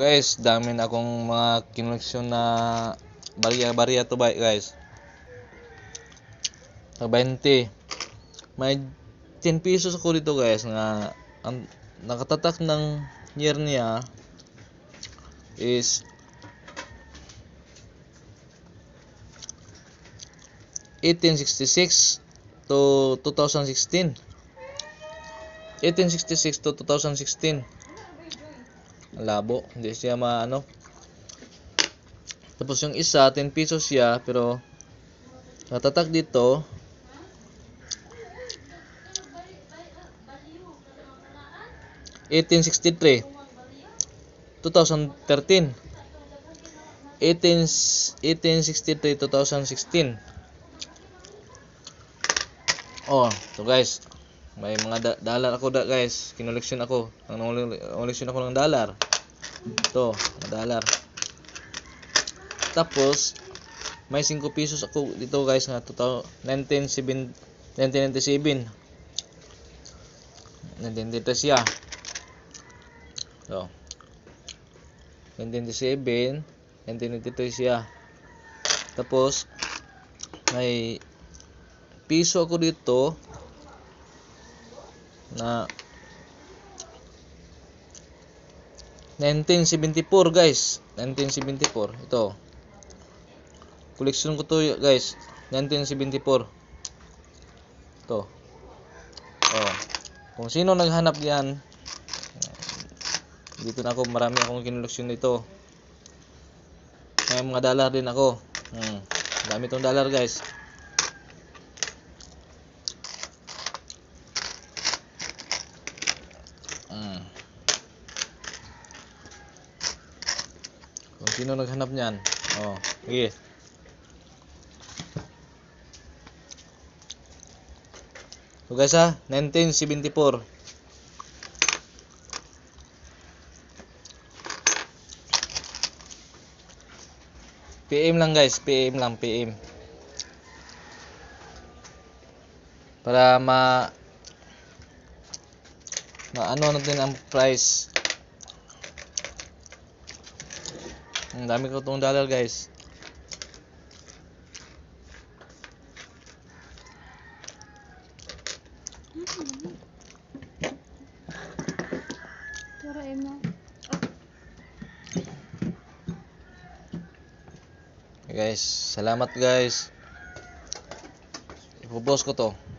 Guys, dami na akong mga kinuleksyon na barya-barya to ba guys. Sa 20. May 10 pesos ako dito guys nga ang nakatatak ng year niya is (1866) to 2016 1866 to 2016 Ang labo. Hindi siya maano tapos yung isa 10 pesos siya pero natatak dito. (1863) 2013 18 1863 2016 Oh, so guys, may mga da- dollar ako da guys. Kinoleksyon ako. Ang koleksyon ako ng dollar. Ito, dollar. Tapos may 5 pesos ako dito guys nga 1997 1997. 1993 siya. So, 1997, 1993 siya. Tapos may piso ako dito na 1974 guys. 1974 ito. Koleksyon ko to guys. 1974 ito. Oh. Kung sino naghanap diyan dito na ako. Marami akong kinuleksyon dito may mga dollar din ako. Hmm. dami tong dollar guys Mm. Kung sino naghanap niyan. Oh, sige. So guys ha, 1974. PM lang guys, PM lang, PM. Para ma maano natin ang price. Ang dami ko tong dollar guys. Tara, Emma. guys salamat guys. Ipopost ko to